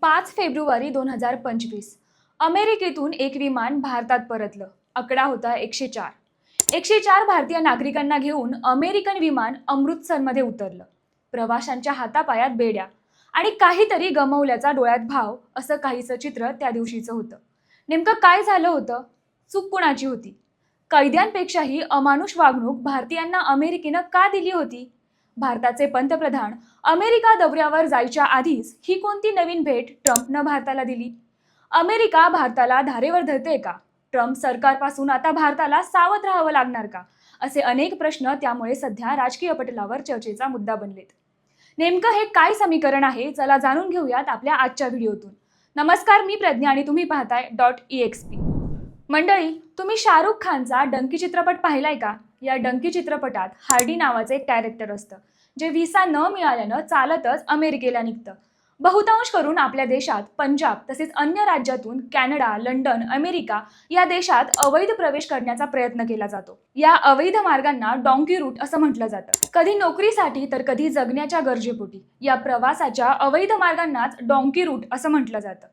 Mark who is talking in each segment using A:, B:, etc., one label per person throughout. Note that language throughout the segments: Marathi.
A: पाच फेब्रुवारी दोन हजार पंचवीस. अमेरिकेतून एक विमान भारतात परतलं. आकडा होता एकशे चार. एकशे चार भारतीय नागरिकांना घेऊन अमेरिकन विमान अमृतसरमध्ये उतरलं. प्रवाशांच्या हातापायात बेड्या आणि काहीतरी गमवल्याचा डोळ्यात भाव असं काहीसं चित्र त्या दिवशीचं होतं. नेमकं काय झालं होतं? चूक कुणाची होती? कैद्यांपेक्षाही अमानुष वागणूक भारतीयांना अमेरिकेनं का दिली होती? भारताचे पंतप्रधान अमेरिका दौऱ्यावर जायच्या आधीच ही कोणती नवीन भेट ट्रम्पनं भारताला दिली? अमेरिका भारताला धारेवर धरते का? ट्रम्प सरकारपासून आता भारताला सावध राहावं लागणार का? असे अनेक प्रश्न त्यामुळे सध्या राजकीय पटलावर चर्चेचा मुद्दा बनलेत. नेमकं हे काय समीकरण आहे? चला जाणून घेऊयात आपल्या आजच्या व्हिडिओतून. नमस्कार मी प्रज्ञा आणि तुम्ही पाहताय डॉट ई एक्स पी मंडळी तुम्ही शाहरुख खानचा डंकी चित्रपट पाहिलाय का? या डंकी चित्रपटात हार्डी नावाचं एक कॅरेक्टर असतं. जे व्हिसा न मिळाल्यानं चालतच अमेरिकेला निघतं. बहुतांश करून आपल्या देशात पंजाब तसेच अन्य राज्यातून कॅनडा लंडन अमेरिका या देशात अवैध प्रवेश करण्याचा प्रयत्न केला जातो. या अवैध मार्गांना डॉंकी रूट असं म्हटलं जातं. कधी नोकरीसाठी तर कधी जगण्याच्या गरजेपोटी. या प्रवासाच्या अवैध मार्गांनाच डॉंकी रूट असं म्हटलं जातं.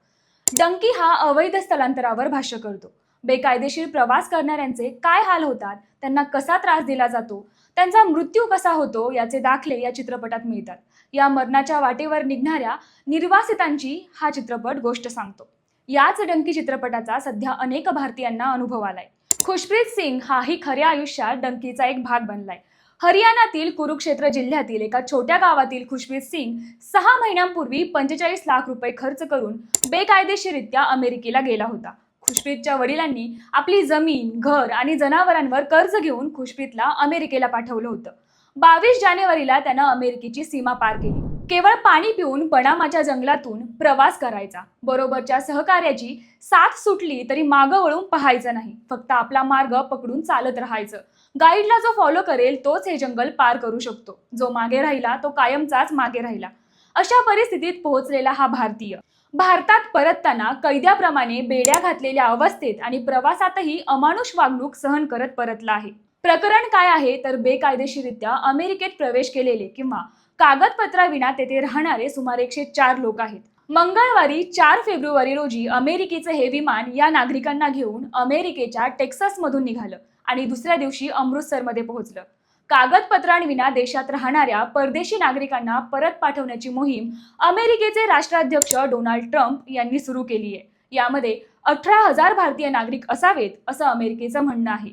A: डंकी हा अवैध स्थलांतरावर भाष्य करतो. बेकायदेशीर प्रवास करणाऱ्यांचे काय हाल होतात त्यांना कसा त्रास दिला जातो त्यांचा मृत्यू कसा होतो याचे दाखले या चित्रपटात मिळतात. या मरणाच्या वाटेवर निघणाऱ्या निर्वासितांची हा चित्रपट गोष्ट सांगतो. याच डंकी चित्रपटाचा सध्या अनेक भारतीयांना अनुभव आलाय. खुशप्रीत सिंग हाही खऱ्या आयुष्यात डंकीचा एक भाग बनलाय. हरियाणातील कुरुक्षेत्र जिल्ह्यातील एका छोट्या गावातील खुशप्रीत सिंग सहा महिन्यांपूर्वी पंचेचाळीस लाख रुपये खर्च करून बेकायदेशीरित्या अमेरिकेला गेला होता. खुशप्रीतच्या वडिलांनी आपली जमीन घर आणि जनावरांवर कर्ज घेऊन खुशप्रीतला अमेरिकेला पाठवलं होतं. बावीस जानेवारीला त्यानं अमेरिकेची सीमा पार केली. केवळ पाणी पिऊन पणामाच्या जंगलातून प्रवास करायचा. बरोबरच्या सहकार्याची साथ सुटली तरी मागं वळून पाहायचं नाही. फक्त आपला मार्ग पकडून चालत राहायचं. गाईडला जो फॉलो करेल तोच हे जंगल पार करू शकतो. जो मागे राहिला तो कायमचाच मागे राहिला. अशा परिस्थितीत पोहोचलेला हा भारतीय. भारतात परतताना कैद्याप्रमाणे बेड्या घातलेल्या अवस्थेत आणि प्रवासातही अमानुष वागणूक सहन करत परतला आहे. प्रकरण काय आहे तर बेकायदेशीरित्या अमेरिकेत प्रवेश केलेले किंवा कागदपत्राविना तेथे राहणारे सुमारे एकशे चार लोक आहेत. मंगळवारी चार फेब्रुवारी रोजी अमेरिकेचं हे विमान या नागरिकांना घेऊन अमेरिकेच्या टेक्सासमधून निघालं आणि दुसऱ्या दिवशी अमृतसरमध्ये पोहोचलं. कागदपत्रांविना देशात राहणाऱ्या परदेशी नागरिकांना परत पाठवण्याची मोहीम अमेरिकेचे राष्ट्राध्यक्ष डोनाल्ड ट्रम्प यांनी सुरू केली आहे. यामध्ये अठरा हजार भारतीय नागरिक असावेत असं अमेरिकेचं म्हणणं आहे.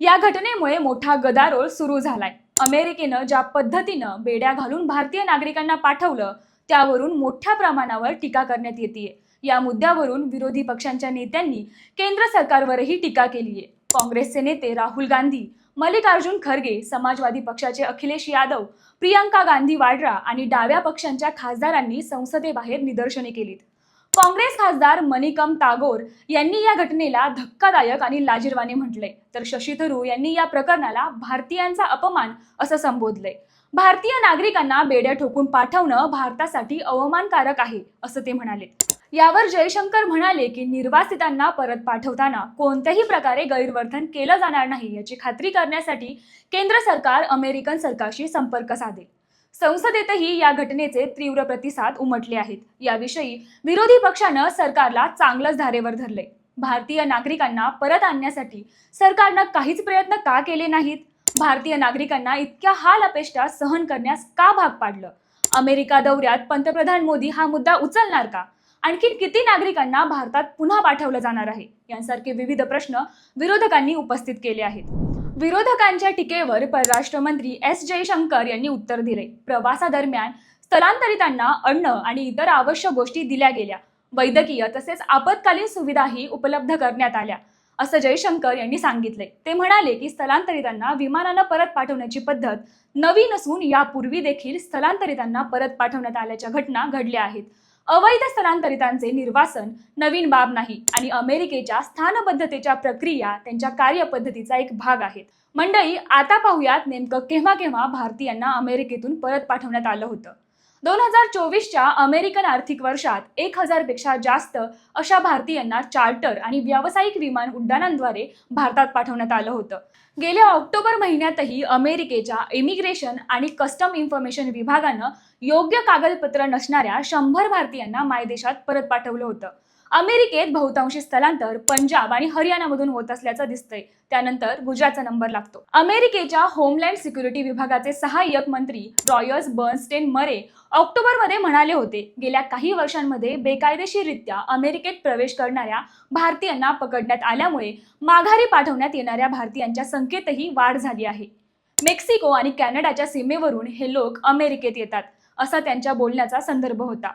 A: या घटनेमुळे मोठा गदारोळ सुरू झालाय. अमेरिकेनं ज्या पद्धतीनं बेड्या घालून भारतीय नागरिकांना पाठवलं त्यावरून मोठ्या प्रमाणावर टीका करण्यात येते या मुद्द्यावरून विरोधी पक्षांच्या नेत्यांनी केंद्र सरकारवरही टीका केली आहे काँग्रेसचे नेते राहुल गांधी मल्लिकार्जुन खरगे समाजवादी पक्षाचे अखिलेश यादव प्रियंका गांधी वाड्रा आणि डाव्या पक्षांच्या खासदारांनी संसदेबाहेर निदर्शने केलीत. काँग्रेस खासदार मणिकम तागोर यांनी या घटनेला धक्कादायक आणि लाजीरवाने म्हटलंय तर शशी थरूर यांनी या प्रकरणाला भारतीयांचा अपमान असं संबोधलंय भारतीय नागरिकांना बेड्या ठोकून पाठवणं भारतासाठी अवमानकारक आहे असं ते म्हणाले. यावर जयशंकर म्हणाले की निर्वासितांना परत पाठवताना कोणत्याही प्रकारे गैरवर्तन केलं जाणार नाही याची खात्री करण्यासाठी केंद्र सरकार अमेरिकन सरकारशी संपर्क साधेल. संसदेतही या घटनेचे तीव्र प्रतिसाद उमटले आहेत. याविषयी विरोधी पक्षानं सरकारला चांगलंच धारेवर धरले भारतीय नागरिकांना परत आणण्यासाठी सरकारनं काहीच प्रयत्न का केले नाहीत? भारतीय नागरिकांना इतक्या हाल अपेष्टा सहन करण्यास का भाग पाडलं? अमेरिका दौऱ्यात पंतप्रधान मोदी हा मुद्दा उचलणार का? आणखी किती नागरिकांना भारतात पुन्हा पाठवलं जाणार आहे? यांसारखे विविध प्रश्न विरोधकांनी उपस्थित केले आहेत. विरोधकांच्या टीकेवर परराष्ट्र मंत्री एस जयशंकर यांनी उत्तर दिले. प्रवासादरम्यान स्थलांतरितांना अन्न आणि इतर आवश्यक गोष्टी दिल्या गेल्या. वैद्यकीय तसेच आपत्कालीन सुविधाही उपलब्ध करण्यात आल्या असं जयशंकर यांनी सांगितले. ते म्हणाले की स्थलांतरितांना विमानानं परत पाठवण्याची पद्धत नवीन असून यापूर्वी देखील स्थलांतरितांना परत पाठवण्यात आल्याच्या घटना घडल्या आहेत. अवैध स्थलांतरितांचे निर्वासन नवीन बाब नाही आणि अमेरिकेच्या स्थानबद्धतेच्या प्रक्रिया त्यांच्या कार्यपद्धतीचा एक भाग आहेत. मंडळी आता पाहूयात नेमकं केव्हा केव्हा भारतीयांना अमेरिकेतून परत पाठवण्यात आलं होतं. दोन हजार चोवीसच्या अमेरिकन आर्थिक वर्षात एक हजारपेक्षा जास्त अशा भारतीयांना चार्टर आणि व्यावसायिक विमान उड्डाणांद्वारे भारतात पाठवण्यात आलं होतं. गेल्या ऑक्टोबर महिन्यातही अमेरिकेच्या इमिग्रेशन आणि कस्टम इन्फॉर्मेशन विभागानं योग्य कागदपत्र नसणाऱ्या शंभर भारतीयांना मायदेशात परत पाठवलं होतं. अमेरिकेत बहुतांशी स्थलांतर पंजाब आणि हरियाणामधून होत असल्याचं दिसतंय. त्यानंतर गुजरातचा नंबर लागतो. अमेरिकेच्या होमलँड सिक्युरिटी विभागाचे सहाय्यक मंत्री रॉयर्स बर्नस्टेन मरे ऑक्टोबरमध्ये म्हणाले होते गेल्या काही वर्षांमध्ये बेकायदेशीररित्या अमेरिकेत प्रवेश करणाऱ्या भारतीयांना पकडण्यात आल्यामुळे माघारी पाठवण्यात येणाऱ्या भारतीयांच्या संख्येतही वाढ झाली आहे. मेक्सिको आणि कॅनडाच्या सीमेवरून हे लोक अमेरिकेत येतात असा त्यांच्या बोलण्याचा संदर्भ होता.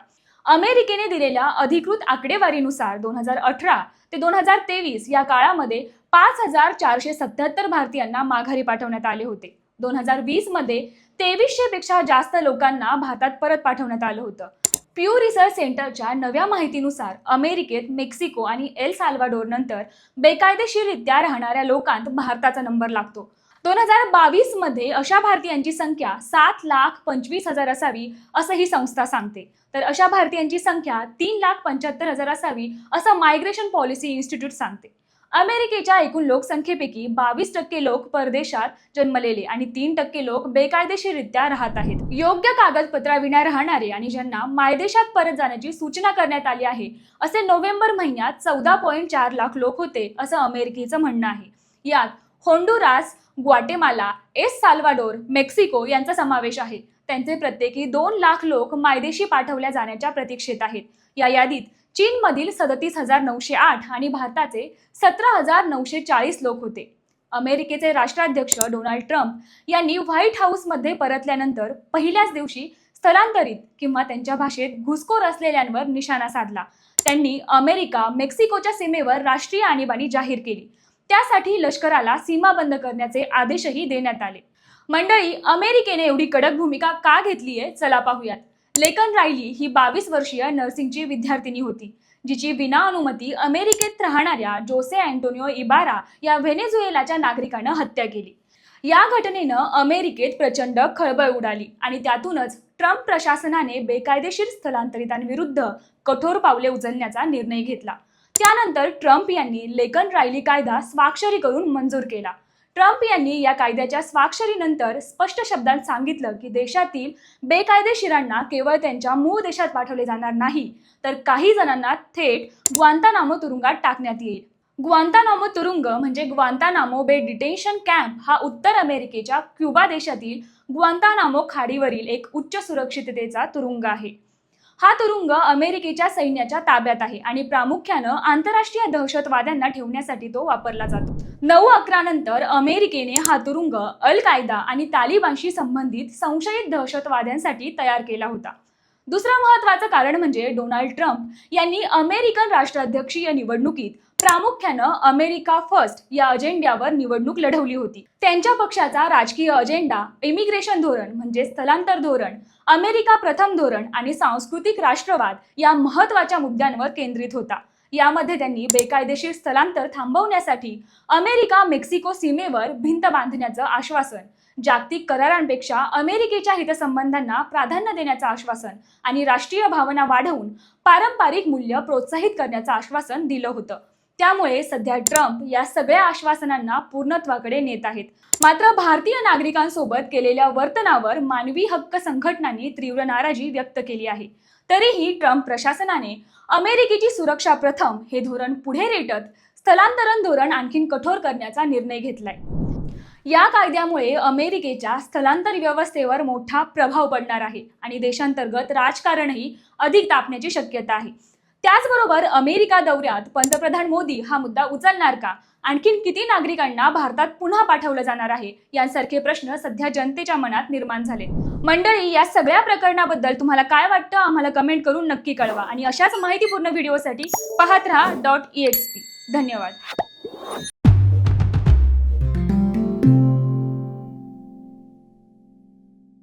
A: अमेरिकेने दिलेल्या अधिकृत आकडेवारीनुसार दोन हजार अठरा ते दोन हजार तेवीस या काळामध्ये पाच हजार चारशे सत्याहत्तर भारतीयांना माघारी पाठवण्यात आले होते. दोन हजार वीसमध्ये तेवीसशे पेक्षा जास्त लोकांना भारतात परत पाठवण्यात आलं होतं. प्यू रिसर्च सेंटरच्या नव्या माहितीनुसार अमेरिकेत मेक्सिको आणि एल साल्वाडोर नंतर बेकायदेशीररित्या राहणाऱ्या लोकांत भारताचा नंबर लागतो. दोन हजार बावीसमध्ये अशा भारतीयांची संख्या सात लाख पंचवीस हजार असावी असं ही संस्था सांगते. तर अशा भारतीयांची संख्या तीन लाख पंच्याहत्तर हजार असावी असं मायग्रेशन पॉलिसी इन्स्टिट्यूट सांगते. अमेरिकेच्या एकूण लोकसंख्येपैकी बावीस टक्के लोक परदेशात जन्मलेले आणि तीन टक्के लोक बेकायदेशीररित्या राहत आहेत. योग्य कागदपत्राविना राहणारे आणि ज्यांना मायदेशात परत जाण्याची सूचना करण्यात आली आहे असे नोव्हेंबर महिन्यात चौदा पॉईंट चार लाख लोक होते असं अमेरिकेचं म्हणणं आहे. यात Honduras Guatemala El Salvador Mexico यांचा समावेश आहे. त्यांचे प्रत्येकी दोन लाख लोक मायदेशी पाठवल्या जाण्याच्या प्रतीक्षेत आहेत. या यादीत चीनमधील सदतीस हजार नऊशे आठ आणि भारताचे सतरा हजार नऊशे चाळीस लोक होते. अमेरिकेचे राष्ट्राध्यक्ष डोनाल्ड ट्रम्प यांनी व्हाईट हाऊसमध्ये परतल्यानंतर पहिल्याच दिवशी स्थलांतरित किंवा त्यांच्या भाषेत घुसखोर असलेल्यांवर निशाणा साधला. त्यांनी अमेरिका मेक्सिकोच्या सीमेवर राष्ट्रीय आणीबाणी जाहीर केली. त्यासाठी लष्कराला सीमा बंद करण्याचे आदेशही देण्यात आले. मंडळी अमेरिकेने एवढी कडक भूमिका का घेतलीये? चला पाहूयात. लेकन रायली ही बावीस वर्षीय नर्सिंगची विद्यार्थिनी होती जिची विना अनुमती अमेरिकेत राहणाऱ्या जोसे अँटोनिओ इबारा या व्हेनेझुएलाच्या नागरिकानं हत्या केली. या घटनेनं अमेरिकेत प्रचंड खळबळ उडाली आणि त्यातूनच ट्रम्प प्रशासनाने बेकायदेशीर स्थलांतरितांविरुद्ध कठोर पावले उचलण्याचा निर्णय घेतला. त्यानंतर ट्रम्प यांनी लेकन रायली कायदा स्वाक्षरी करून मंजूर केला. ट्रम्प यांनी या कायद्याच्या स्वाक्षरीनंतर स्पष्ट शब्दांत सांगितलं की देशातील बेकायदेशीरांना केवळ त्यांच्या मूळ देशात पाठवले जाणार नाही तर काही जणांना थेट ग्वांतानामो तुरुंगात टाकण्यात येईल. ग्वांतानामो तुरुंग म्हणजे ग्वांतानामो बे डिटेन्शन कॅम्प हा उत्तर अमेरिकेच्या क्युबा देशातील ग्वांतानामो खाडीवरील एक उच्च सुरक्षिततेचा तुरुंग आहे. हा तुरुंग अमेरिकेच्या सैन्याच्या ताब्यात आहे आणि प्रामुख्यानं आंतरराष्ट्रीय दहशतवाद्यांना ठेवण्यासाठी तो वापरला जातो. नऊ अकरा नंतर अमेरिकेने हा तुरुंग अल कायदा आणि तालिबानशी संबंधित संशयित दहशतवाद्यांसाठी तयार केला होता. दुसरं महत्वाचं कारण म्हणजे डोनाल्ड ट्रम्प यांनी अमेरिकन राष्ट्राध्यक्षीय निवडणुकीत प्रामुख्यानं अमेरिका फर्स्ट या अजेंड्यावर निवडणूक लढवली होती. त्यांच्या पक्षाचा राजकीय अजेंडा इमिग्रेशन धोरण म्हणजे स्थलांतर धोरण अमेरिका प्रथम धोरण आणि सांस्कृतिक राष्ट्रवाद या महत्त्वाच्या मुद्द्यांवर केंद्रित होता. यामध्ये त्यांनी बेकायदेशीर स्थलांतर थांबवण्यासाठी अमेरिका मेक्सिको सीमेवर भिंत बांधण्याचं आश्वासन जागतिक करारांपेक्षा अमेरिकेच्या हितसंबंधांना प्राधान्य देण्याचं आश्वासन आणि राष्ट्रीय भावना वाढवून पारंपरिक मूल्य प्रोत्साहित करण्याचं आश्वासन दिलं होतं. त्यामुळे सध्या ट्रम्प या सगळ्या आश्वासनांना पूर्णत्वाकडे नेत आहेत. मात्र भारतीय नागरिकांसोबत केलेल्या वर्तनावर मानवी हक्क संघटनांनी तीव्र नाराजी व्यक्त केली आहे. तरीही ट्रम्प प्रशासनाने अमेरिकेची सुरक्षा प्रथम हे धोरण पुढे रेटत स्थलांतरण धोरण आणखीन कठोर करण्याचा निर्णय घेतलाय. या कायद्यामुळे अमेरिकेच्या स्थलांतर व्यवस्थेवर मोठा प्रभाव पडणार आहे आणि देशांतर्गत राजकारणही अधिक तापण्याची शक्यता आहे. त्याचबरोबर अमेरिका दौऱ्यात पंतप्रधान मोदी हा मुद्दा उचलणार का? आणखीन किती नागरिकांना भारतात पुन्हा पाठवलं जाणार आहे? यांसारखे प्रश्न सध्या जनतेच्या मनात निर्माण झाले. मंडळी या सगळ्या प्रकरणाबद्दल तुम्हाला काय वाटतं? आम्हाला कमेंट करून नक्की कळवा. आणि अशाच माहितीपूर्ण व्हिडिओसाठी पाहत राहा डॉट ई धन्यवाद.